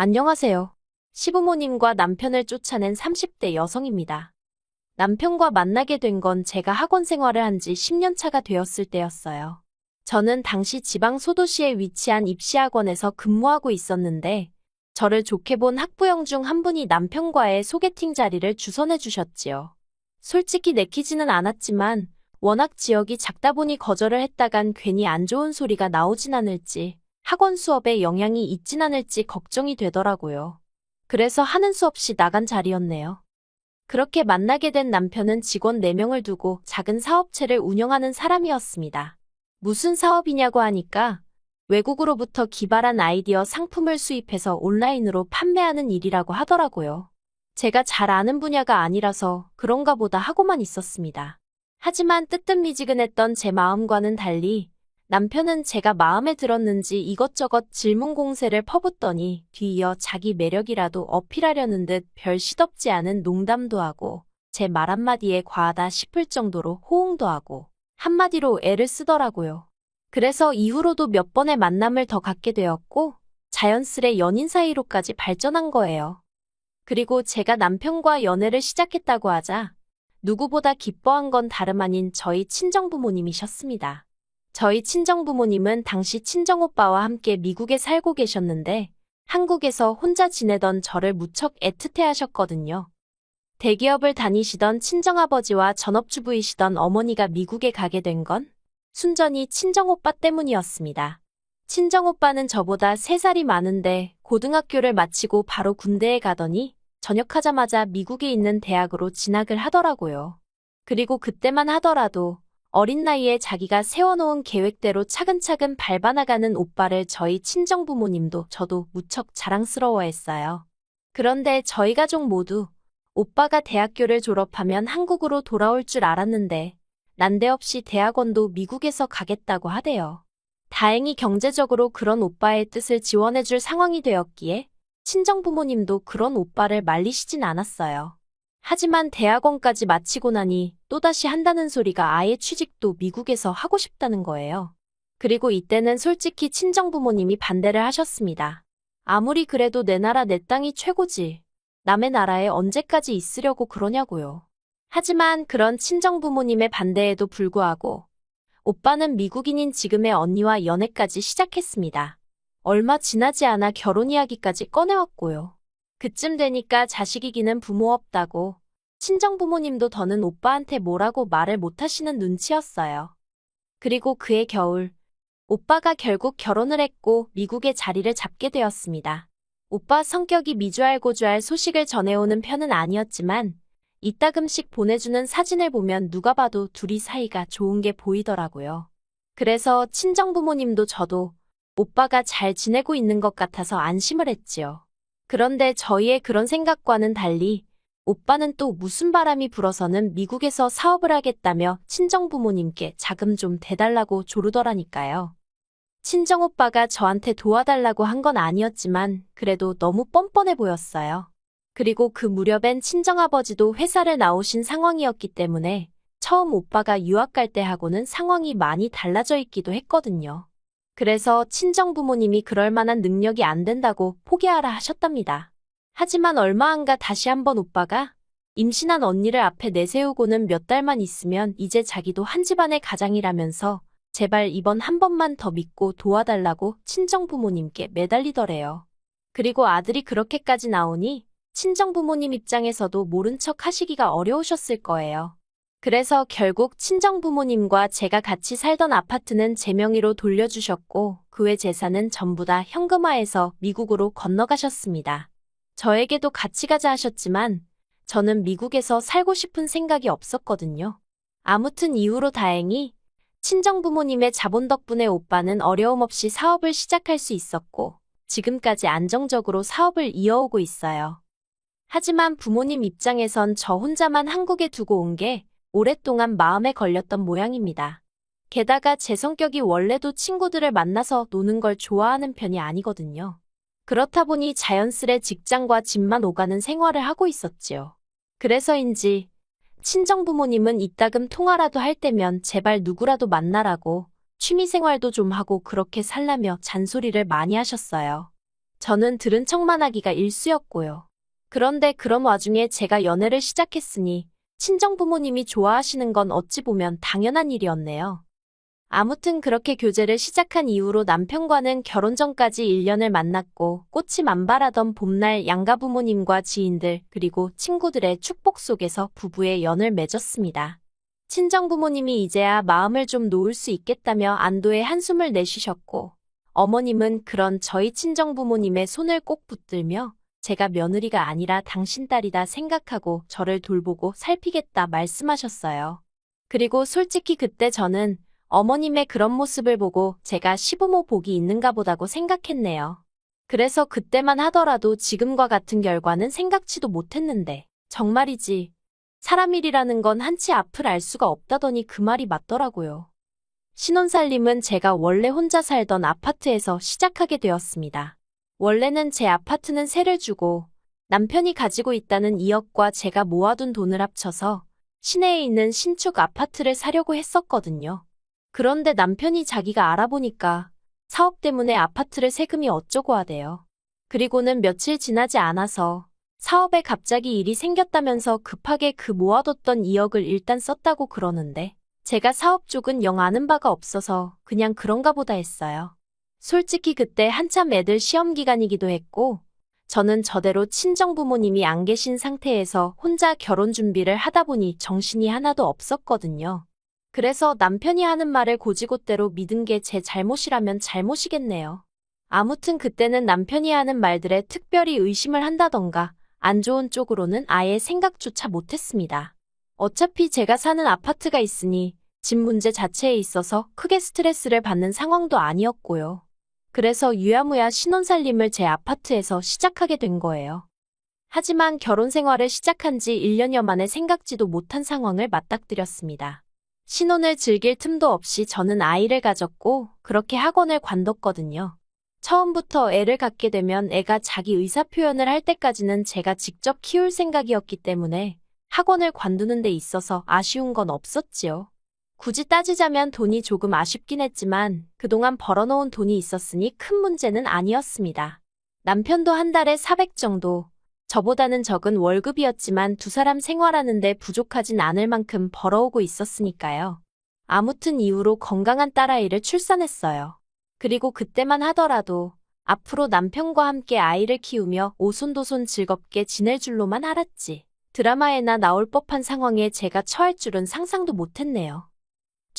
안녕하세요. 시부모님과 남편을 쫓아낸 30대 여성입니다. 남편과 만나게 된 건 제가 학원 생활을 한 지 10년 차가 되었을 때였어요. 저는 당시 지방 소도시에 위치한 입시학원에서 근무하고 있었는데, 저를 좋게 본 학부형 중 한 분이 남편과의 소개팅 자리를 주선해 주셨지요. 솔직히 내키지는 않았지만, 워낙 지역이 작다 보니 거절을 했다간 괜히 안 좋은 소리가 나오진 않을지, 학원 수업에 영향이 있진 않을지 걱정이 되더라고요. 그래서 하는 수 없이 나간 자리였네요. 그렇게 만나게 된 남편은 직원 4명을 두고 작은 사업체를 운영하는 사람이었습니다. 무슨 사업이냐고 하니까 외국으로부터 기발한 아이디어 상품을 수입해서 온라인으로 판매하는 일이라고 하더라고요. 제가 잘 아는 분야가 아니라서 그런가 보다 하고만 있었습니다. 하지만 뜨뜻미지근했던 제 마음과는 달리 남편은 제가 마음에 들었는지 이것저것 질문 공세를 퍼붓더니 뒤이어 자기 매력이라도 어필하려는 듯 별 시덥지 않은 농담도 하고 제 말 한마디에 과하다 싶을 정도로 호응도 하고 한마디로 애를 쓰더라고요. 그래서 이후로도 몇 번의 만남을 더 갖게 되었고 자연스레 연인 사이로까지 발전한 거예요. 그리고 제가 남편과 연애를 시작했다고 하자 누구보다 기뻐한 건 다름 아닌 저희 친정부모님이셨습니다. 저희 친정부모님은 당시 친정오빠와 함께 미국에 살고 계셨는데 한국에서 혼자 지내던 저를 무척 애틋해 하셨거든요. 대기업을 다니시던 친정아버지와 전업주부이시던 어머니가 미국에 가게 된 건 순전히 친정오빠 때문이었습니다. 친정오빠는 저보다 3살이 많은데 고등학교를 마치고 바로 군대에 가더니 전역하자마자 미국에 있는 대학으로 진학을 하더라고요. 그리고 그때만 하더라도 어린 나이에 자기가 세워놓은 계획대로 차근차근 밟아나가는 오빠를 저희 친정부모님도 저도 무척 자랑스러워했어요. 그런데 저희 가족 모두 오빠가 대학교를 졸업하면 한국으로 돌아올 줄 알았는데 난데없이 대학원도 미국에서 가겠다고 하대요. 다행히 경제적으로 그런 오빠의 뜻을 지원해줄 상황이 되었기에 친정 부모님도 그런 오빠를 말리시진 않았어요. 하지만 대학원까지 마치고 나니 또다시 한다는 소리가 아예 취직도 미국에서 하고 싶다는 거예요. 그리고 이때는 솔직히 친정 부모님이 반대를 하셨습니다. 아무리 그래도 내 나라 내 땅이 최고지. 남의 나라에 언제까지 있으려고 그러냐고요. 하지만 그런 친정 부모님의 반대에도 불구하고 오빠는 미국인인 지금의 언니와 연애까지 시작했습니다. 얼마 지나지 않아 결혼 이야기까지 꺼내왔고요. 그쯤 되니까 자식이기는 부모 없다고 친정 부모님도 더는 오빠한테 뭐라고 말을 못하시는 눈치였어요. 그리고 그해 겨울 오빠가 결국 결혼을 했고 미국에 자리를 잡게 되었습니다. 오빠 성격이 미주알고주알 소식을 전해오는 편은 아니었지만 이따금씩 보내주는 사진을 보면 누가 봐도 둘이 사이가 좋은 게 보이더라고요. 그래서 친정 부모님도 저도 오빠가 잘 지내고 있는 것 같아서 안심을 했지요. 그런데 저희의 그런 생각과는 달리 오빠는 또 무슨 바람이 불어서는 미국에서 사업을 하겠다며 친정부모님께 자금 좀 대달라고 조르더라니까요. 친정오빠가 저한테 도와달라고 한 건 아니었지만 그래도 너무 뻔뻔해 보였어요. 그리고 그 무렵엔 친정아버지도 회사를 나오신 상황이었기 때문에 처음 오빠가 유학 갈 때 하고는 상황이 많이 달라져 있기도 했거든요. 그래서 친정 부모님이 그럴 만한 능력이 안 된다고 포기하라 하셨답니다. 하지만 얼마 안가 다시 한번 오빠가 임신한 언니를 앞에 내세우고는 몇 달만 있으면 이제 자기도 한 집안의 가장이라면서 제발 이번 한 번만 더 믿고 도와달라고 친정 부모님께 매달리더래요. 그리고 아들이 그렇게까지 나오니 친정 부모님 입장에서도 모른 척 하시기가 어려우셨을 거예요. 그래서 결국 친정 부모님과 제가 같이 살던 아파트는 제 명의로 돌려주셨고 그 외 재산은 전부 다 현금화해서 미국으로 건너가셨습니다. 저에게도 같이 가자 하셨지만 저는 미국에서 살고 싶은 생각이 없었거든요. 아무튼 이후로 다행히 친정 부모님의 자본 덕분에 오빠는 어려움 없이 사업을 시작할 수 있었고 지금까지 안정적으로 사업을 이어오고 있어요. 하지만 부모님 입장에선 저 혼자만 한국에 두고 온게 오랫동안 마음에 걸렸던 모양입니다. 게다가 제 성격이 원래도 친구들을 만나서 노는 걸 좋아하는 편이 아니거든요. 그렇다 보니 자연스레 직장과 집만 오가는 생활을 하고 있었지요. 그래서인지 친정 부모님은 이따금 통화라도 할 때면 제발 누구라도 만나라고 취미생활도 좀 하고 그렇게 살라며 잔소리를 많이 하셨어요. 저는 들은 척만 하기가 일쑤였고요. 그런데 그런 와중에 제가 연애를 시작했으니 친정 부모님이 좋아하시는 건 어찌 보면 당연한 일이었네요. 아무튼 그렇게 교제를 시작한 이후로 남편과는 결혼 전까지 1년을 만났고 꽃이 만발하던 봄날 양가 부모님과 지인들 그리고 친구들의 축복 속에서 부부의 연을 맺었습니다. 친정 부모님이 이제야 마음을 좀 놓을 수 있겠다며 안도의 한숨을 내쉬셨고 어머님은 그런 저희 친정 부모님의 손을 꼭 붙들며 제가 며느리가 아니라 당신 딸이다 생각하고 저를 돌보고 살피겠다 말씀하셨어요. 그리고 솔직히 그때 저는 어머님의 그런 모습을 보고 제가 시부모 복이 있는가 보다고 생각했네요. 그래서 그때만 하더라도 지금과 같은 결과는 생각지도 못했는데 정말이지 사람 일이라는 건 한치 앞을 알 수가 없다더니 그 말이 맞더라고요. 신혼살림은 제가 원래 혼자 살던 아파트에서 시작하게 되었습니다. 원래는 제 아파트는 세를 주고 남편이 가지고 있다는 2억과 제가 모아둔 돈을 합쳐서 시내에 있는 신축 아파트를 사려고 했었거든요. 그런데 남편이 자기가 알아보니까 사업 때문에 아파트를 세금이 어쩌고 하대요. 그리고는 며칠 지나지 않아서 사업에 갑자기 일이 생겼다면서 급하게 그 모아뒀던 2억을 일단 썼다고 그러는데 제가 사업 쪽은 영 아는 바가 없어서 그냥 그런가 보다 했어요. 솔직히 그때 한참 애들 시험 기간이기도 했고 저는 저대로 친정 부모님이 안 계신 상태에서 혼자 결혼 준비를 하다 보니 정신이 하나도 없었거든요. 그래서 남편이 하는 말을 고지고대로 믿은 게 제 잘못이라면 잘못이겠네요. 아무튼 그때는 남편이 하는 말들에 특별히 의심을 한다던가 안 좋은 쪽으로는 아예 생각조차 못했습니다. 어차피 제가 사는 아파트가 있으니 집 문제 자체에 있어서 크게 스트레스를 받는 상황도 아니었고요. 그래서 유야무야 신혼살림을 제 아파트에서 시작하게 된 거예요. 하지만 결혼 생활을 시작한 지 1년여 만에 생각지도 못한 상황을 맞닥뜨렸습니다. 신혼을 즐길 틈도 없이 저는 아이를 가졌고 그렇게 학원을 관뒀거든요. 처음부터 애를 갖게 되면 애가 자기 의사 표현을 할 때까지는 제가 직접 키울 생각이었기 때문에 학원을 관두는 데 있어서 아쉬운 건 없었지요. 굳이 따지자면 돈이 조금 아쉽긴 했지만 그동안 벌어놓은 돈이 있었으니 큰 문제는 아니었습니다. 남편도 한 달에 400 정도, 저보다는 적은 월급이었지만 두 사람 생활하는데 부족하진 않을 만큼 벌어오고 있었으니까요. 아무튼 이후로 건강한 딸아이를 출산했어요. 그리고 그때만 하더라도 앞으로 남편과 함께 아이를 키우며 오손도손 즐겁게 지낼 줄로만 알았지. 드라마에나 나올 법한 상황에 제가 처할 줄은 상상도 못했네요.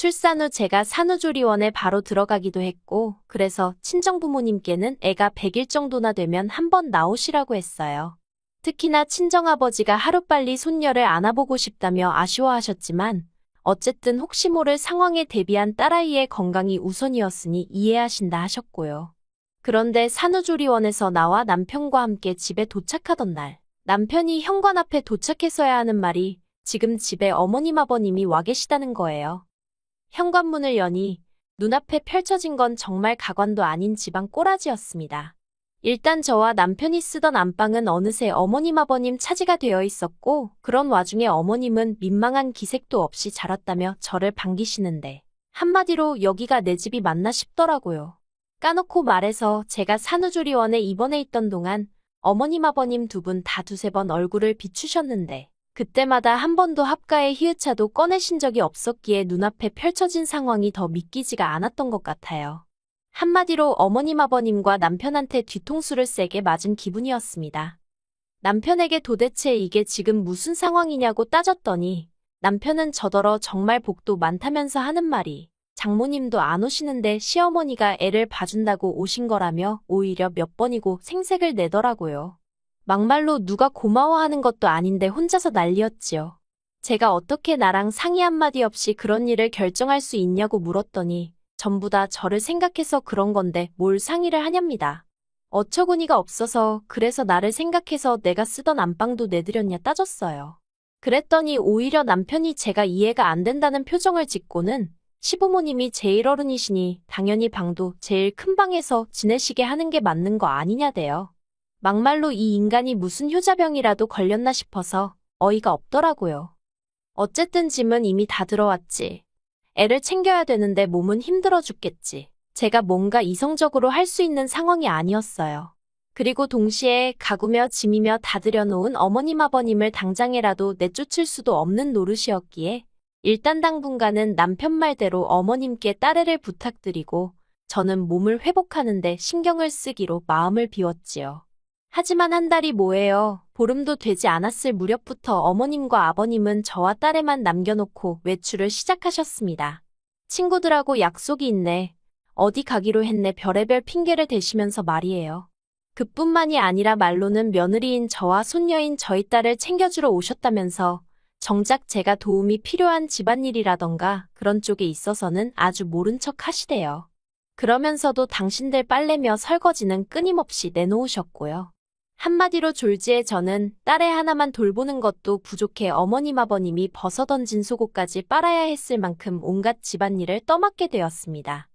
출산 후 제가 산후조리원에 바로 들어가기도 했고, 그래서 친정부모님께는 애가 100일 정도나 되면 한번 나오시라고 했어요. 특히나 친정아버지가 하루빨리 손녀를 안아보고 싶다며 아쉬워하셨지만, 어쨌든 혹시 모를 상황에 대비한 딸아이의 건강이 우선이었으니 이해하신다 하셨고요. 그런데 산후조리원에서 나와 남편과 함께 집에 도착하던 날, 남편이 현관 앞에 도착했어야 하는 말이 지금 집에 어머님 아버님이 와 계시다는 거예요. 현관문을 여니 눈앞에 펼쳐진 건 정말 가관도 아닌 집안 꼬라지였습니다. 일단 저와 남편이 쓰던 안방은 어느새 어머님 아버님 차지가 되어 있었고 그런 와중에 어머님은 민망한 기색도 없이 자랐다며 저를 반기시는데 한마디로 여기가 내 집이 맞나 싶더라고요. 까놓고 말해서 제가 산후조리원에 입원해 있던 동안 어머님 아버님 두 분 다 두세 번 얼굴을 비추셨는데 그때마다 한 번도 합가의 히읗차도 꺼내신 적이 없었기에 눈앞에 펼쳐진 상황이 더 믿기지가 않았던 것 같아요. 한마디로 어머님 아버님과 남편한테 뒤통수를 세게 맞은 기분이었습니다. 남편에게 도대체 이게 지금 무슨 상황이냐고 따졌더니 남편은 저더러 정말 복도 많다면서 하는 말이 장모님도 안 오시는데 시어머니가 애를 봐준다고 오신 거라며 오히려 몇 번이고 생색을 내더라고요. 막말로 누가 고마워하는 것도 아닌데 혼자서 난리였지요. 제가 어떻게 나랑 상의 한마디 없이 그런 일을 결정할 수 있냐고 물었더니 전부 다 저를 생각해서 그런 건데 뭘 상의를 하렵니다. 어처구니가 없어서 그래서 나를 생각해서 내가 쓰던 안방도 내드렸냐 따졌어요. 그랬더니 오히려 남편이 제가 이해가 안 된다는 표정을 짓고는 시부모님이 제일 어른이시니 당연히 방도 제일 큰 방에서 지내시게 하는 게 맞는 거 아니냐대요. 막말로 이 인간이 무슨 효자병이라도 걸렸나 싶어서 어이가 없더라고요. 어쨌든 짐은 이미 다 들어왔지. 애를 챙겨야 되는데 몸은 힘들어 죽겠지. 제가 뭔가 이성적으로 할 수 있는 상황이 아니었어요. 그리고 동시에 가구며 짐이며 다 들여놓은 어머님 아버님을 당장에라도 내쫓을 수도 없는 노릇이었기에 일단 당분간은 남편 말대로 어머님께 따레를 부탁드리고 저는 몸을 회복하는데 신경을 쓰기로 마음을 비웠지요. 하지만 한 달이 뭐예요. 보름도 되지 않았을 무렵부터 어머님과 아버님은 저와 딸에만 남겨놓고 외출을 시작하셨습니다. 친구들하고 약속이 있네. 어디 가기로 했네 별의별 핑계를 대시면서 말이에요. 그뿐만이 아니라 말로는 며느리인 저와 손녀인 저희 딸을 챙겨주러 오셨다면서 정작 제가 도움이 필요한 집안일이라던가 그런 쪽에 있어서는 아주 모른 척 하시대요. 그러면서도 당신들 빨래며 설거지는 끊임없이 내놓으셨고요. 한마디로 졸지에 저는 딸애 하나만 돌보는 것도 부족해 어머님 아버님이 벗어던진 속옷까지 빨아야 했을 만큼 온갖 집안일을 떠맡게 되었습니다.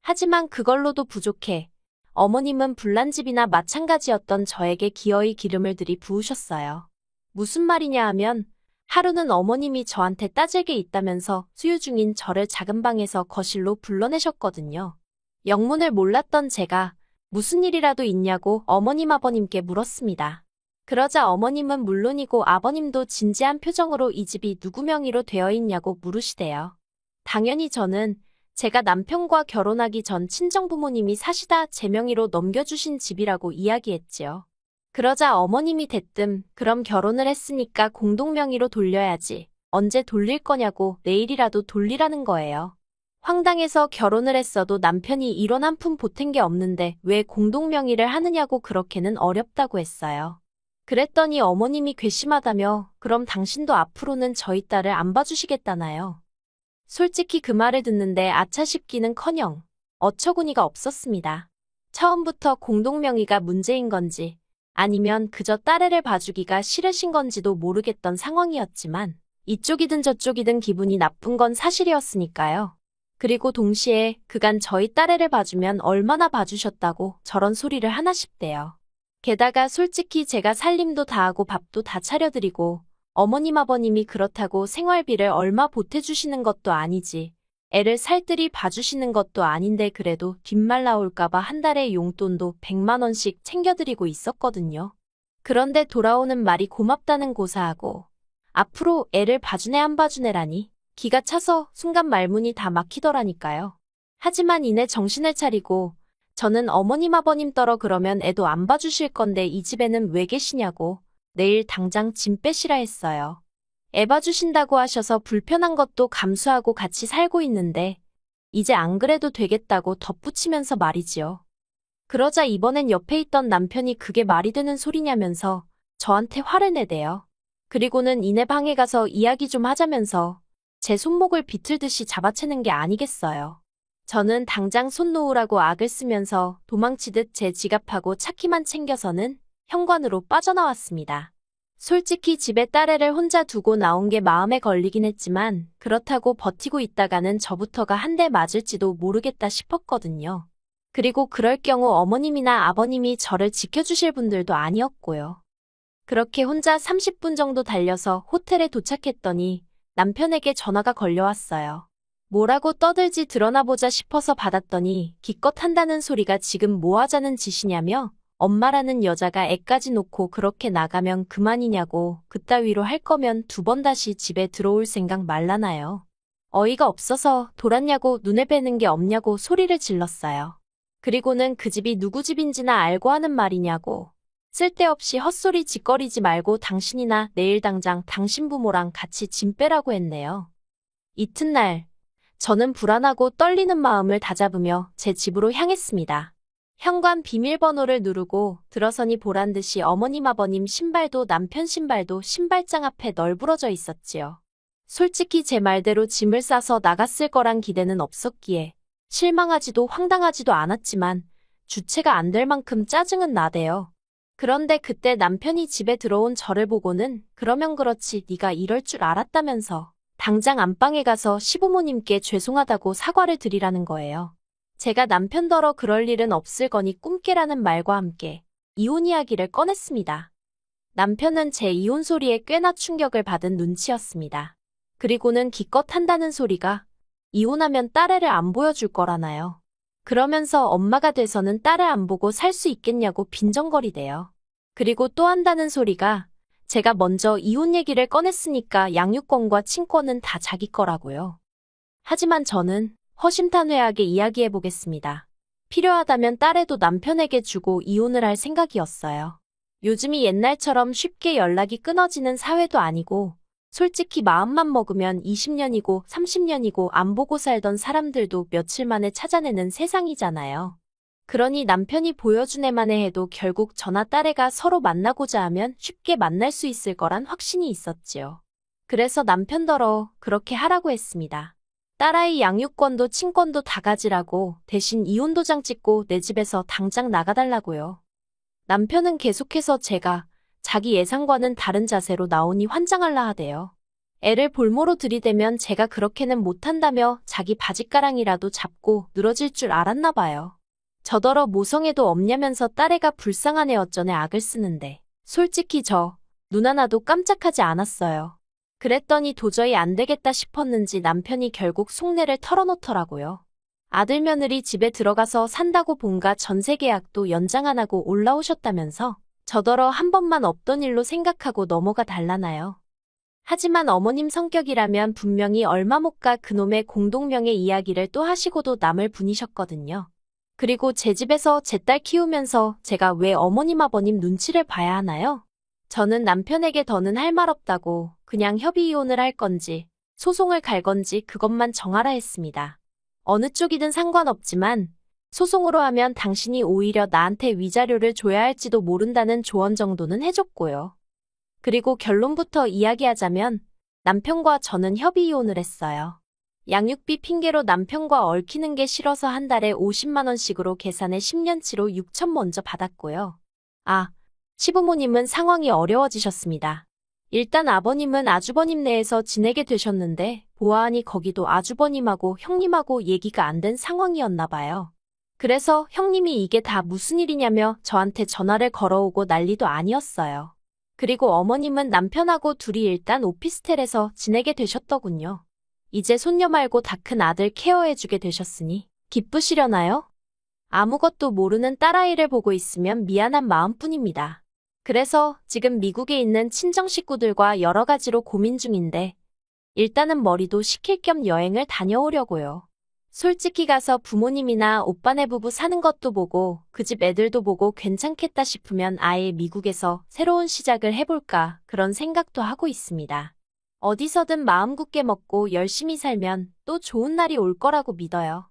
하지만 그걸로도 부족해 어머님은 불난집이나 마찬가지였던 저에게 기어이 기름을 들이 부으셨어요. 무슨 말이냐 하면 하루는 어머님이 저한테 따질 게 있다면서 수유 중인 저를 작은 방에서 거실로 불러내셨거든요. 영문을 몰랐던 제가 무슨 일이라도 있냐고 어머님 아버님께 물었습니다. 그러자 어머님은 물론이고 아버님도 진지한 표정으로 이 집이 누구 명의로 되어 있냐고 물으시대요. 당연히 저는 제가 남편과 결혼하기 전 친정부모님이 사시다 제 명의로 넘겨주신 집이라고 이야기했지요. 그러자 어머님이 대뜸 그럼 결혼을 했으니까 공동명의로 돌려야지. 언제 돌릴 거냐고 내일이라도 돌리라는 거예요. 황당해서 결혼을 했어도 남편이 이런 한 푼 보탠 게 없는데 왜 공동명의를 하느냐고 그렇게는 어렵다고 했어요. 그랬더니 어머님이 괘씸하다며 그럼 당신도 앞으로는 저희 딸을 안 봐주시겠다나요. 솔직히 그 말을 듣는데 아차 싶기는 커녕 어처구니가 없었습니다. 처음부터 공동명의가 문제인 건지 아니면 그저 딸애를 봐주기가 싫으신 건지도 모르겠던 상황이었지만 이쪽이든 저쪽이든 기분이 나쁜 건 사실이었으니까요. 그리고 동시에 그간 저희 딸애를 봐주면 얼마나 봐주셨다고 저런 소리를 하나 싶대요. 게다가 솔직히 제가 살림도 다 하고 밥도 다 차려드리고 어머님 아버님이 그렇다고 생활비를 얼마 보태주시는 것도 아니지. 애를 살뜰히 봐주시는 것도 아닌데 그래도 뒷말 나올까봐 한 달에 용돈도 100만 원씩 챙겨드리고 있었거든요. 그런데 돌아오는 말이 고맙다는 고사하고 앞으로 애를 봐주네 안 봐주네라니 기가 차서 순간 말문이 다 막히더라니까요. 하지만 이내 정신을 차리고 저는 어머님 아버님 떨어 그러면 애도 안 봐주실 건데 이 집에는 왜 계시냐고 내일 당장 짐 빼시라 했어요. 애 봐주신다고 하셔서 불편한 것도 감수하고 같이 살고 있는데 이제 안 그래도 되겠다고 덧붙이면서 말이지요. 그러자 이번엔 옆에 있던 남편이 그게 말이 되는 소리냐면서 저한테 화를 내대요. 그리고는 이내 방에 가서 이야기 좀 하자면서 제 손목을 비틀듯이 잡아채는 게 아니겠어요. 저는 당장 손 놓으라고 악을 쓰면서 도망치듯 제 지갑하고 차키만 챙겨서는 현관으로 빠져나왔습니다. 솔직히 집에 딸애를 혼자 두고 나온 게 마음에 걸리긴 했지만 그렇다고 버티고 있다가는 저부터가 한 대 맞을지도 모르겠다 싶었거든요. 그리고 그럴 경우 어머님이나 아버님이 저를 지켜주실 분들도 아니었고요. 그렇게 혼자 30분 정도 달려서 호텔에 도착했더니 남편에게 전화가 걸려왔어요. 뭐라고 떠들지 드러나 보자 싶어서 받았더니 기껏 한다는 소리가 지금 뭐 하자는 짓이냐며 엄마라는 여자가 애까지 놓고 그렇게 나가면 그만이냐고 그따위로 할 거면 두 번 다시 집에 들어올 생각 말라나요. 어이가 없어서 돌았냐고 눈에 뵈는 게 없냐고 소리를 질렀어요. 그리고는 그 집이 누구 집인지나 알고 하는 말이냐고. 쓸데없이 헛소리 짓거리지 말고 당신이나 내일 당장 당신 부모랑 같이 짐 빼라고 했네요. 이튿날, 저는 불안하고 떨리는 마음을 다잡으며 제 집으로 향했습니다. 현관 비밀번호를 누르고 들어서니 보란 듯이 어머님 아버님 신발도 남편 신발도 신발장 앞에 널브러져 있었지요. 솔직히 제 말대로 짐을 싸서 나갔을 거란 기대는 없었기에 실망하지도 황당하지도 않았지만 주체가 안 될 만큼 짜증은 나대요. 그런데 그때 남편이 집에 들어온 저를 보고는 그러면 그렇지 네가 이럴 줄 알았다면서 당장 안방에 가서 시부모님께 죄송하다고 사과를 드리라는 거예요. 제가 남편더러 그럴 일은 없을 거니 꿈깨라는 말과 함께 이혼 이야기를 꺼냈습니다. 남편은 제 이혼 소리에 꽤나 충격을 받은 눈치였습니다. 그리고는 기껏 한다는 소리가 이혼하면 딸애를 안 보여줄 거라나요. 그러면서 엄마가 돼서는 딸을 안 보고 살 수 있겠냐고 빈정거리대요. 그리고 또 한다는 소리가 제가 먼저 이혼 얘기를 꺼냈으니까 양육권과 친권은 다 자기 거라고요. 하지만 저는 허심탄회하게 이야기해 보겠습니다. 필요하다면 딸에도 남편에게 주고 이혼을 할 생각이었어요. 요즘이 옛날처럼 쉽게 연락이 끊어지는 사회도 아니고 솔직히 마음만 먹으면 20년이고 30년이고 안 보고 살던 사람들도 며칠 만에 찾아내는 세상이잖아요. 그러니 남편이 보여준 애만에 해도 결국 저나 딸애가 서로 만나고자 하면 쉽게 만날 수 있을 거란 확신이 있었지요. 그래서 남편더러 그렇게 하라고 했습니다. 딸아이 양육권도 친권도 다 가지라고 대신 이혼 도장 찍고 내 집에서 당장 나가달라고요. 남편은 계속해서 제가 자기 예상과는 다른 자세로 나오니 환장할라 하대요. 애를 볼모로 들이대면 제가 그렇게는 못한다며 자기 바짓가랑이라도 잡고 늘어질 줄 알았나 봐요. 저더러 모성애도 없냐면서 딸애가 불쌍한 애 어쩌네 악을 쓰는데. 솔직히 저, 눈 하나도 깜짝하지 않았어요. 그랬더니 도저히 안 되겠다 싶었는지 남편이 결국 속내를 털어놓더라고요. 아들 며느리 집에 들어가서 산다고 본가 전세 계약도 연장 안 하고 올라오셨다면서 저더러 한 번만 없던 일로 생각하고 넘어가 달라나요. 하지만 어머님 성격이라면 분명히 얼마 못 가 그놈의 공동명의 이야기를 또 하시고도 남을 분이셨거든요. 그리고 제 집에서 제 딸 키우면서 제가 왜 어머님 아버님 눈치를 봐야 하나요? 저는 남편에게 더는 할 말 없다고 그냥 협의 이혼을 할 건지 소송을 갈 건지 그것만 정하라 했습니다. 어느 쪽이든 상관없지만 소송으로 하면 당신이 오히려 나한테 위자료를 줘야 할지도 모른다는 조언 정도는 해줬고요. 그리고 결론부터 이야기하자면 남편과 저는 협의 이혼을 했어요. 양육비 핑계로 남편과 얽히는 게 싫어서 한 달에 50만 원씩으로 계산해 10년치로 6천 먼저 받았고요. 아, 시부모님은 상황이 어려워지셨습니다. 일단 아버님은 아주버님 내에서 지내게 되셨는데 보아하니 거기도 아주버님하고 형님하고 얘기가 안 된 상황이었나 봐요. 그래서 형님이 이게 다 무슨 일이냐며 저한테 전화를 걸어오고 난리도 아니었어요. 그리고 어머님은 남편하고 둘이 일단 오피스텔에서 지내게 되셨더군요. 이제 손녀 말고 다 큰 아들 케어해주게 되셨으니 기쁘시려나요? 아무것도 모르는 딸아이를 보고 있으면 미안한 마음뿐입니다. 그래서 지금 미국에 있는 친정 식구들과 여러 가지로 고민 중인데 일단은 머리도 식힐 겸 여행을 다녀오려고요. 솔직히 가서 부모님이나 오빠네 부부 사는 것도 보고 그 집 애들도 보고 괜찮겠다 싶으면 아예 미국에서 새로운 시작을 해볼까 그런 생각도 하고 있습니다. 어디서든 마음 굳게 먹고 열심히 살면 또 좋은 날이 올 거라고 믿어요.